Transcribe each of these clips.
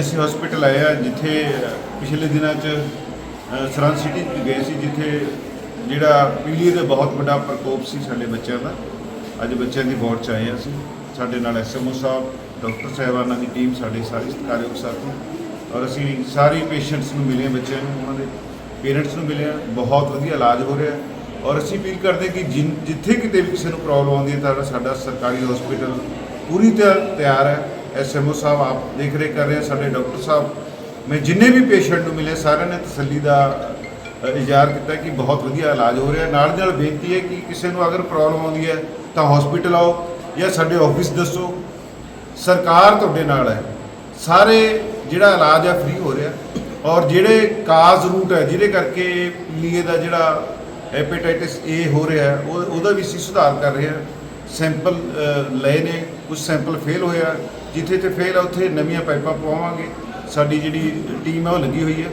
ਅਸੀਂ ਹਸਪੀਟਲ ਆਏ ਆ ਜਿੱਥੇ ਪਿਛਲੇ ਦਿਨਾਂ 'ਚ ਸਰਹੰਦ ਸਿਟੀ 'ਚ ਗਏ ਸੀ, ਜਿੱਥੇ ਜਿਹੜਾ ਪੀਲੀਏ ਦਾ ਬਹੁਤ ਵੱਡਾ ਪ੍ਰਕੋਪ ਸੀ ਸਾਡੇ ਬੱਚਿਆਂ ਦਾ। ਅੱਜ ਬੱਚਿਆਂ ਦੀ ਵਾਰਡ 'ਚ ਆਏ ਹਾਂ ਅਸੀਂ। ਸਾਡੇ ਨਾਲ ਐਸਐਮਓ ਸਾਹਿਬ, ਡਾਕਟਰ ਸਾਹਿਬਾਨਾਂ ਦੀ ਟੀਮ ਸਾਡੇ ਸਾਰੇ ਸਤਿਕਾਰਯੋਗ ਸਾਥੀ। ਔਰ ਅਸੀਂ ਸਾਰੇ ਪੇਸ਼ੈਂਟਸ ਨੂੰ ਮਿਲੇ ਬੱਚਿਆਂ ਨੂੰ, ਉਹਨਾਂ ਦੇ ਪੇਰੈਂਟਸ ਨੂੰ ਮਿਲੇ ਬਹੁਤ ਵਧੀਆ ਇਲਾਜ ਹੋ ਰਿਹਾ ਔਰ ਅਸੀਂ ਅਪੀਲ ਕਰਦੇ ਕਿ ਜਿਨ- ਜਿੱਥੇ ਕਿਤੇ ਵੀ ਕਿਸੇ ਨੂੰ ਪ੍ਰੋਬਲਮ ਆਉਂਦੀ ਹੈ, ਤਾਂ ਸਾਡਾ ਸਰਕਾਰੀ ਹਸਪੀਟਲ ਪੂਰੀ ਤਰ੍ਹਾਂ ਤਿਆਰ ਹੈ। ਐਸਐਮਓ ਸਾਹਿਬ, ਆਪ ਦੇਖ ਰੇਖ ਕਰ ਰਹੇ ਸਾਡੇ ਡਾਕਟਰ ਸਾਹਿਬ। ਮੈਂ ਜਿੰਨੇ ਵੀ ਪੇਸ਼ੈਂਟ ਨੂੰ ਮਿਲੇ, ਸਾਰਿਆਂ ਨੇ ਤਸੱਲੀ ਦਾ ਇਜ਼ਹਾਰ ਕੀਤਾ ਕਿ ਬਹੁਤ ਵਧੀਆ ਇਲਾਜ ਹੋ ਰਿਹਾ। ਨਾਲ ਦੀ ਨਾਲ ਬੇਨਤੀ ਹੈ ਕਿ ਕਿਸੇ ਨੂੰ ਅਗਰ ਪ੍ਰੋਬਲਮ ਆਉਂਦੀ ਹੈ, ਤਾਂ ਹਸਪੀਟਲ ਆਓ ਜਾਂ ਸਾਡੇ ਆਫਿਸ ਦੱਸੋ। ਸਰਕਾਰ ਤੁਹਾਡੇ ਨਾਲ ਹੈ। ਸਾਰੇ ਜਿਹੜਾ ਇਲਾਜ ਹੈ ਫ੍ਰੀ ਹੋ ਰਿਹਾ। ਔਰ ਜਿਹੜੇ ਕਾਜ਼ ਰੂਟ ਹੈ, ਜਿਹਦੇ ਕਰਕੇ ਪੀਲੀਏ ਦਾ ਜਿਹੜਾ ਹੈਪੇਟਾਈਟਿਸ ਏ ਹੋ ਰਿਹਾ ਉਹ, ਉਹਦਾ ਵੀ ਅਸੀਂ ਸੁਧਾਰ ਕਰ ਰਹੇ ਹਾਂ। ਸੈਂਪਲ ਲਏ ਨੇ ਕੁਝ ਸੈਂਪਲ ਫੇਲ ਹੋਇਆ ਜਿੱਥੇ ਤੇ ਫੇਲ ਆ, ਉੱਥੇ ਨਵੀਆਂ ਪਾਈਪਾਂ ਪਵਾਵਾਂਗੇ। ਸਾਡੀ ਜਿਹੜੀ ਟੀਮ ਹੈ ਉਹ ਲੱਗੀ ਹੋਈ ਹੈ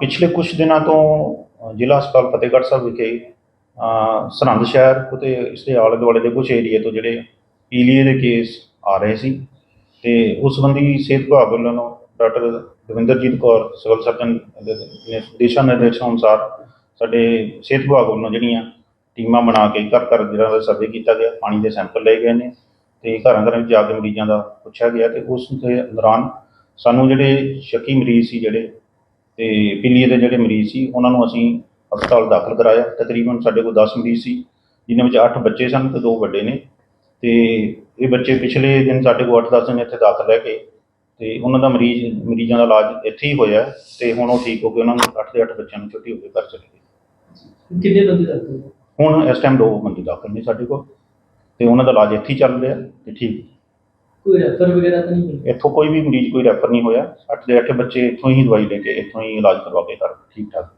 ਪਿਛਲੇ ਕੁਝ ਦਿਨਾਂ ਤੋਂ ਜ਼ਿਲ੍ਹਾ ਹਸਪਤਾਲ ਫਤਿਹਗੜ੍ਹ ਸਾਹਿਬ ਵਿਖੇ ਸਰਹੰਦ ਸ਼ਹਿਰ ਅਤੇ ਇਸ ਦੇ ਆਲੇ ਦੁਆਲੇ ਦੇ ਕੁਝ ਏਰੀਏ ਤੋਂ ਜਿਹੜੇ ਪੀਲੀਏ ਦੇ ਕੇਸ ਆ ਰਹੇ ਸੀ। ਤੇ ਉਸ ਸੰਬੰਧੀ ਸਿਹਤ ਵਿਭਾਗ ਵੱਲੋਂ doctor Davinderjit Kaur, civil surgeon ਦੇ ਦਿਸ਼ਾ ਨਿਰਦੇਸ਼ਾਂ ਅਨੁਸਾਰ ਸਾਡੇ ਸਿਹਤ ਵਿਭਾਗ ਵੱਲੋਂ ਜਿਹੜੀਆਂ ਟੀਮਾਂ ਬਣਾ ਕੇ ਘਰ ਘਰ ਜਿਹੜਾ ਸਰਵੇ ਕੀਤਾ ਗਿਆ, ਪਾਣੀ ਦੇ ਸੈਂਪਲ ਲਏ ਗਏ ਨੇ। ਤੇ ਘਰਾਂ ਘਰਾਂ ਵਿੱਚ ਜਾ ਕੇ ਮਰੀਜ਼ਾਂ ਦਾ ਪੁੱਛਿਆ ਗਿਆ ਤੇ ਉਸ ਦੇ ਦੌਰਾਨ ਸਾਨੂੰ ਜਿਹੜੇ ਸ਼ੱਕੀ ਮਰੀਜ਼ ਸੀ ਜਿਹੜੇ ਤੇ ਪੀਲੀਏ ਦੇ ਜਿਹੜੇ ਮਰੀਜ਼ ਸੀ ਉਹਨਾਂ ਨੂੰ ਅਸੀਂ ਹਸਪਤਾਲ ਦਾਖਲ ਕਰਾਇਆ। ਤਕਰੀਬਨ ਸਾਡੇ ਕੋਲ 10 ਮਰੀਜ਼ ਸੀ ਜਿਨ੍ਹਾਂ ਵਿੱਚ 8 ਬੱਚੇ ਸਨ ਤੇ 2 ਵੱਡੇ ਨੇ। ਤੇ ਇਹ ਬੱਚੇ ਪਿਛਲੇ ਦਿਨ ਸਾਡੇ ਕੋਲ 8-10 ਦਿਨ ਇੱਥੇ ਦਾਖਲ ਰਹਿ ਕੇ ਤੇ ਉਹਨਾਂ ਦਾ ਮਰੀਜ਼ ਮਰੀਜ਼ਾਂ ਦਾ ਇਲਾਜ ਇੱਥੇ ਹੀ ਹੋਇਆ ਤੇ ਹੁਣ ਉਹ ਠੀਕ ਹੋ ਗਏ ਉਹਨਾਂ ਨੂੰ 8 ਦੇ 8 ਬੱਚਿਆਂ ਨੂੰ ਛੁੱਟੀ ਹੋ ਕੇ ਘਰ ਚਲੇ ਗਏ। ਕਿੰਨੇ ਬੰਦੇ ਦਾਖਲ? ਹੁਣ ਇਸ ਟਾਈਮ ਦੋ ਬੰਦੇ ਦਾਖਲ ਨੇ ਸਾਡੇ ਕੋਲ। ਤੇ ਉਹਨਾਂ ਦਾ ਇਲਾਜ ਇੱਥੇ ਹੀ ਚੱਲ ਰਿਹਾ ਤੇ ਠੀਕ। ਕੋਈ ਰੈਫਰ ਵਗੈਰਾ ਤਾਂ ਨਹੀਂ ਮਿਲਿਆ? ਇੱਥੋਂ ਕੋਈ ਵੀ ਮਰੀਜ਼ ਕੋਈ ਰੈਫਰ ਨਹੀਂ ਹੋਇਆ। ਅੱਠ ਦੇ ਅੱਠ ਬੱਚੇ ਇੱਥੋਂ ਹੀ ਦਵਾਈ ਲੈ ਕੇ ਇੱਥੋਂ ਹੀ ਇਲਾਜ ਕਰਵਾ ਕੇ ਘਰ ਠੀਕ ਠਾਕ।